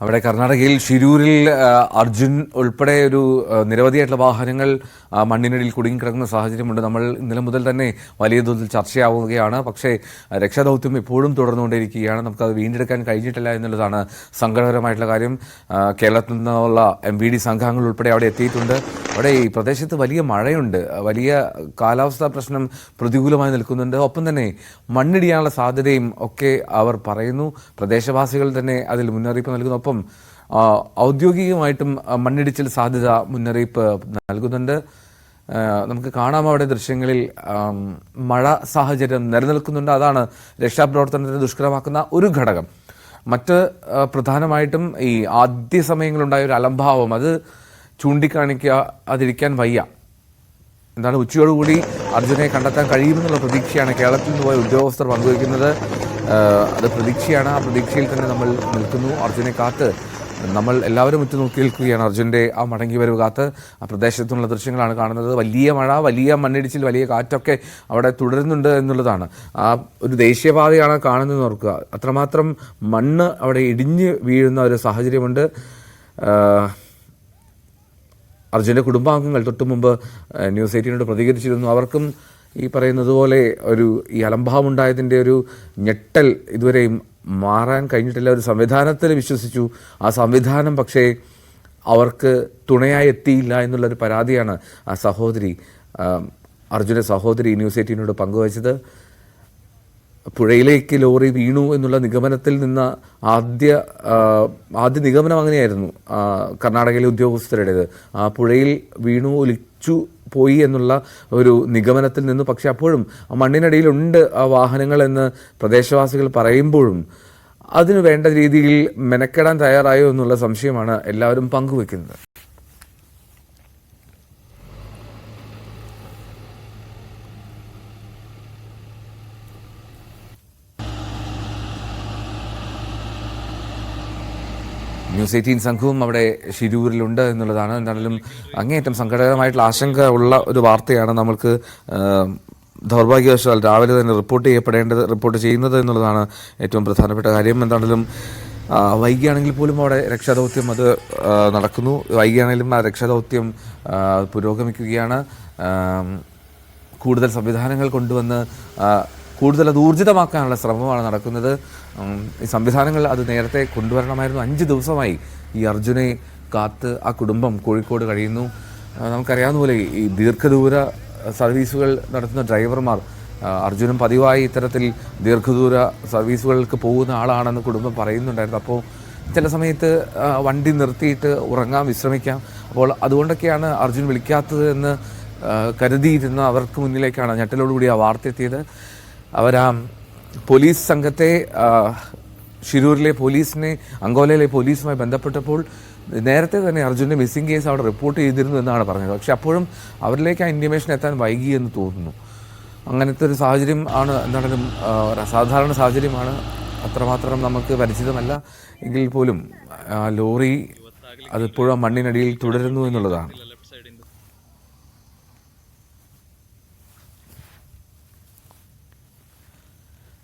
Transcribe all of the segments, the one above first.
അവിടെ കർണാടകയിൽ ഷിരൂരിൽ അർജുൻ ഉൾപ്പെടെ ഒരു നിരവധിയായിട്ടുള്ള വാഹനങ്ങൾ മണ്ണിനടിയിൽ കുടുങ്ങിക്കിടക്കുന്ന സാഹചര്യമുണ്ട്. നമ്മൾ ഇന്നലെ മുതൽ തന്നെ വലിയ തോതിൽ ചർച്ചയാവുകയാണ്. പക്ഷേ രക്ഷാദൗത്യം ഇപ്പോഴും തുടർന്നുകൊണ്ടിരിക്കുകയാണ് നമുക്കത് വീണ്ടെടുക്കാൻ കഴിഞ്ഞിട്ടില്ല എന്നുള്ളതാണ് സങ്കടകരമായിട്ടുള്ള കാര്യം. കേരളത്തിൽ നിന്നുള്ള എം വി ഡി സംഘങ്ങൾ ഉൾപ്പെടെ അവിടെ എത്തിയിട്ടുണ്ട്. അവിടെ ഈ പ്രദേശത്ത് വലിയ മഴയുണ്ട്. വലിയ കാലാവസ്ഥാ പ്രശ്നം പ്രതികൂലമായി നിൽക്കുന്നുണ്ട്. ഒപ്പം തന്നെ മണ്ണിടിയാനുള്ള സാധ്യതയും ഒക്കെ അവർ പറയുന്നു. പ്രദേശവാസികൾ തന്നെ അതിൽ മുന്നറിയിപ്പ് നൽകുന്നു. ഒപ്പം ഔദ്യോഗികമായിട്ടും മണ്ണിടിച്ചിൽ സാധ്യത മുന്നറിയിപ്പ് നൽകുന്നുണ്ട്. നമുക്ക് കാണാം അവിടെ ദൃശ്യങ്ങളിൽ മഴ സാഹചര്യം നിലനിൽക്കുന്നുണ്ട്. അതാണ് രക്ഷാപ്രവർത്തനത്തിന് ദുഷ്കരമാക്കുന്ന ഒരു ഘടകം. മറ്റ് പ്രധാനമായിട്ടും ഈ ആദ്യ സമയങ്ങളുണ്ടായ ഒരു അലംഭാവം അത് ചൂണ്ടിക്കാണിക്കാതിരിക്കാൻ വയ്യ. എന്താണ് ഉച്ചയോടുകൂടി അർജുനെ കണ്ടെത്താൻ കഴിയുമെന്നുള്ള പ്രതീക്ഷയാണ് കേരളത്തിൽ നിന്ന് പോയ ഉദ്യോഗസ്ഥർ പങ്കുവയ്ക്കുന്നത്. അത് പ്രതീക്ഷയാണ്. ആ പ്രതീക്ഷയിൽ തന്നെ നമ്മൾ നിൽക്കുന്നു. അർജുനെ കാത്ത് നമ്മൾ എല്ലാവരും ഉറ്റു നോക്കി നിൽക്കുകയാണ്. അർജുന്റെ ആ മടങ്ങി വരവ് കാത്ത് ആ പ്രദേശത്തുള്ള ദൃശ്യങ്ങളാണ് കാണുന്നത്. വലിയ മഴ വലിയ മണ്ണിടിച്ചിൽ വലിയ കാറ്റൊക്കെ അവിടെ തുടരുന്നുണ്ട് എന്നുള്ളതാണ്. ആ ഒരു ദേശീയപാതയാണ് കാണുന്നത് ഓർക്കുക. അത്രമാത്രം മണ്ണ് അവിടെ ഇടിഞ്ഞ് വീഴുന്ന ഒരു സാഹചര്യമുണ്ട്. അർജുന്റെ കുടുംബാംഗങ്ങൾ തൊട്ടു മുമ്പ് ന്യൂസ് എയ്റ്റീനോട് പ്രതികരിച്ചിരുന്നു. അവർക്കും ഈ പറയുന്നത് പോലെ ഒരു ഈ അലംഭാവം ഉണ്ടായതിന്റെ ഒരു ഞെട്ടൽ ഇതുവരെയും മാറാൻ കഴിഞ്ഞിട്ടില്ല. ഒരു സംവിധാനത്തിൽ വിശ്വസിച്ചു. ആ സംവിധാനം പക്ഷേ അവർക്ക് തുണയായി എത്തിയില്ല എന്നുള്ളൊരു പരാതിയാണ് ആ സഹോദരി അർജുന സഹോദരി ന്യൂസ് എയ്റ്റീനോട് പങ്കുവച്ചത്. പുഴയിലേക്ക് ലോറി വീണു എന്നുള്ള നിഗമനത്തിൽ നിന്ന ആദ്യ ആദ്യ നിഗമനം അങ്ങനെയായിരുന്നു കർണാടകയിലെ ഉദ്യോഗസ്ഥരുടേത്. ആ പുഴയിൽ വീണു ഒലിച്ചു പോയി എന്നുള്ള ഒരു നിഗമനത്തിൽ നിന്ന്. പക്ഷെ അപ്പോഴും മണ്ണിനടിയിലുണ്ട് ആ വാഹനങ്ങൾ എന്ന് പ്രദേശവാസികൾ പറയുമ്പോഴും അതിനു വേണ്ട രീതിയിൽ മെനക്കെടാൻ തയ്യാറായോ എന്നുള്ള സംശയമാണ് എല്ലാവരും പങ്കുവെക്കുന്നത്. ന്യൂസ് എയ്റ്റീൻ സംഘവും അവിടെ ഷിരൂരിലുണ്ട് എന്നുള്ളതാണ്. എന്താണെങ്കിലും അങ്ങേയറ്റം സങ്കടകരമായിട്ടുള്ള ആശങ്ക ഉള്ള ഒരു വാർത്തയാണ് നമ്മൾക്ക് ദൗർഭാഗ്യവശാൽ രാവിലെ തന്നെ റിപ്പോർട്ട് ചെയ്യപ്പെടേണ്ടത് റിപ്പോർട്ട് ചെയ്യുന്നത് എന്നുള്ളതാണ് ഏറ്റവും പ്രധാനപ്പെട്ട കാര്യം. എന്താണെങ്കിലും വൈകിയാണെങ്കിൽ പോലും അവിടെ രക്ഷാദൗത്യം അത് നടക്കുന്നു. വൈകിയാണെങ്കിലും ആ രക്ഷാദൗത്യം പുരോഗമിക്കുകയാണ്. കൂടുതൽ സംവിധാനങ്ങൾ കൊണ്ടുവന്ന് കൂടുതൽ അത് ഊർജിതമാക്കാനുള്ള ശ്രമമാണ് നടക്കുന്നത്. ഈ സംവിധാനങ്ങൾ അത് നേരത്തെ കൊണ്ടുവരണമായിരുന്നു. അഞ്ച് ദിവസമായി ഈ അർജുനെ കാത്ത് ആ കുടുംബം കോഴിക്കോട് കഴിയുന്നു. നമുക്കറിയാവുന്ന പോലെ ഈ ദീർഘദൂര സർവീസുകൾ നടത്തുന്ന ഡ്രൈവർമാർ അർജുനും പതിവായി ഇത്തരത്തിൽ ദീർഘദൂര സർവീസുകൾക്ക് പോകുന്ന ആളാണെന്ന് കുടുംബം പറയുന്നുണ്ടായിരുന്നു. അപ്പോൾ ചില സമയത്ത് വണ്ടി നിർത്തിയിട്ട് ഉറങ്ങാം വിശ്രമിക്കാം. അപ്പോൾ അതുകൊണ്ടൊക്കെയാണ് അർജുൻ വിളിക്കാത്തത് എന്ന് കരുതിയിരുന്ന അവർക്ക് മുന്നിലേക്കാണ് ഞെട്ടലോടുകൂടി ആ വാർത്ത എത്തിയത്. അവരാ പോലീസ് സംഘത്തെ ഷിരൂരിലെ പോലീസിനെ അങ്കോലയിലെ പോലീസുമായി ബന്ധപ്പെട്ടപ്പോൾ നേരത്തെ തന്നെ അർജുന്റെ മിസ്സിംഗ് കേസ് അവിടെ റിപ്പോർട്ട് ചെയ്തിരുന്നു എന്നാണ് പറഞ്ഞത്. പക്ഷെ അപ്പോഴും അവരിലേക്ക് ആ ഇൻഫർമേഷൻ എത്താൻ വൈകി എന്ന് തോന്നുന്നു. അങ്ങനത്തെ ഒരു സാഹചര്യം ആണ് എന്താണെങ്കിലും സാധാരണ സാഹചര്യമാണ്. അത്രമാത്രം നമുക്ക് പരിചിതമല്ല. എങ്കിൽ പോലും ലോറി അതിപ്പോഴും മണ്ണിനടിയിൽ തുടരുന്നു എന്നുള്ളതാണ്.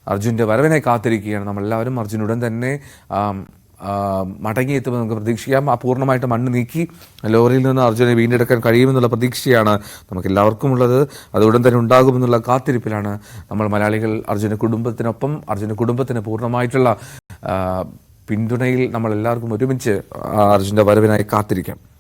അർജുന്റെ വരവിനെ കാത്തിരിക്കുകയാണ്. നമ്മളെല്ലാവരും അർജുൻ ഉടൻ തന്നെ മടങ്ങി ആ, മടങ്ങിയെത്തുമെന്ന് നമുക്ക് പ്രതീക്ഷിക്കാം. ആ പൂർണമായിട്ട് മണ്ണ് നീക്കി ലോറിയിൽ നിന്ന് അർജുനെ വീണ്ടെടുക്കാൻ കഴിയുമെന്നുള്ള പ്രതീക്ഷയാണ് നമുക്ക് എല്ലാവർക്കും ഉള്ളത് അത് ഉടൻ തന്നെ ഉണ്ടാകുമെന്നുള്ള കാത്തിരിപ്പിലാണ് നമ്മൾ മലയാളികൾ അർജുന കുടുംബത്തിനൊപ്പം അർജുന കുടുംബത്തിന് പൂർണമായിട്ടുള്ള പിന്തുണയിൽ നമ്മൾ എല്ലാവർക്കും ഒരുമിച്ച് അർജുന്റെ വരവിനായി കാത്തിരിക്കാം.